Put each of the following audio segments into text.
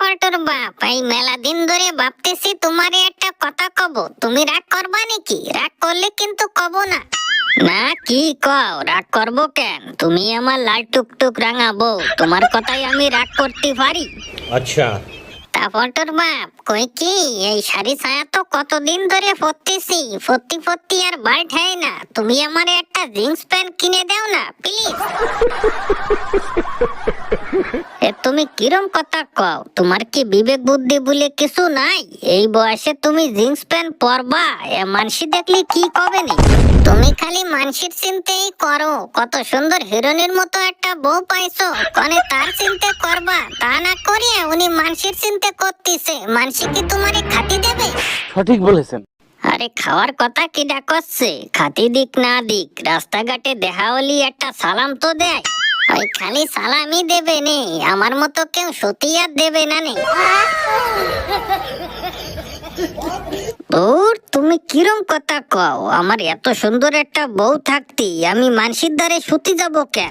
বাপ। এই মেলা দিন ধরে ভাবতেছি তোমারে একটা কথা কব। তুমি রাগ করবা নাকি? রাগ করলে কিন্তু কব না। না কি কও? রাগ করব কেন? তুমি আমার লাল টুকটুক রাঙাবো তোমার কথাই আমি রাগ করতে পারি। আচ্ছা। তা বাপ কই কি? এই শাড়ি ছায়া তো কতদিন ধরে পরতেছি। ফত্তি ফত্তি আর বাল হয় না। তুমি আমার একটা জিন্স প্যান্ট কিনে দাও না প্লিজ। তুমি কিরম কথা কও? তোমার কি বিবেক বুদ্ধি বলে কিছু নাই? এই বয়সে তুমি জিন্স প্যান্ট পরবা এ মানসি দেখলে কি কবে নি তুমি খালি মানসির চিন্তেই করো। কত সুন্দর হিরোইনের মতো একটা বউ পাইছো। কনে তার চিন্তা করবা? তা না করিয়া উনি মানসির চিন্তা করতেছে। মানসি কি তোমারে খাতি দেবে? সঠিক বলেছেন। আরে খাওয়ার কথা কি করছে? খাতি দিক না দিক রাস্তাঘাটে দেখা হলি একটা সালাম তো দেয়। ওই খালি সালামি দেবে নে আমার মতো কেউ আর দেবে না নে। তুমি কিরম কথা কও? আমার এত সুন্দর একটা বউ থাকতি আমি মানসির দ্বারে সুতি যাব কে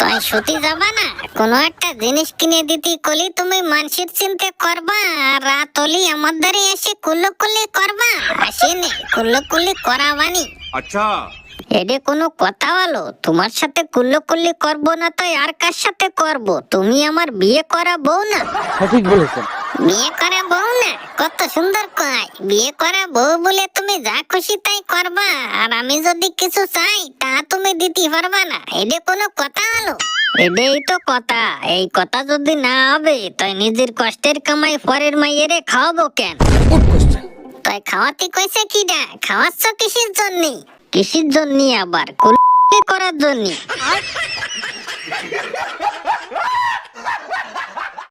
তাই সুতি যাবা না? কোনো একটা জিনিস কিনে দিতি কলি তুমি মানসির চিনতে করবা আর রাত হলি আমার দ্বারে এসে কুল্লো কুল্লি করবা। আসেনি কুল্লো কুল্লি করাবানি। আচ্ছা। এডে কোনো কথা হলো তোমার সাথে কুল্লো কুল্লি করব না তো আর কার সাথে করব? তুমি আমার বিয়ে করা বউ না? সঠিক বলেছেন। বিয়ে করা বউ না? কত সুন্দর কয়। বিয়ে করা বউ বলে তুমি যা খুশি তাই করবা। আর আমি যদি কিছু চাই তা তুমি দিতে পারবা না। এটা কোনো কথা হলো এটাই তো কথা। এই কথা যদি না হবে তাই নিজের কষ্টের কামাই পরের মাইয়েরে খাওয়াবো কেন? তাই খাওয়াতে কইছে কি না খাওয়াচ্ছ কিসের জন্য? কিসের জন্য আবার করার জন্য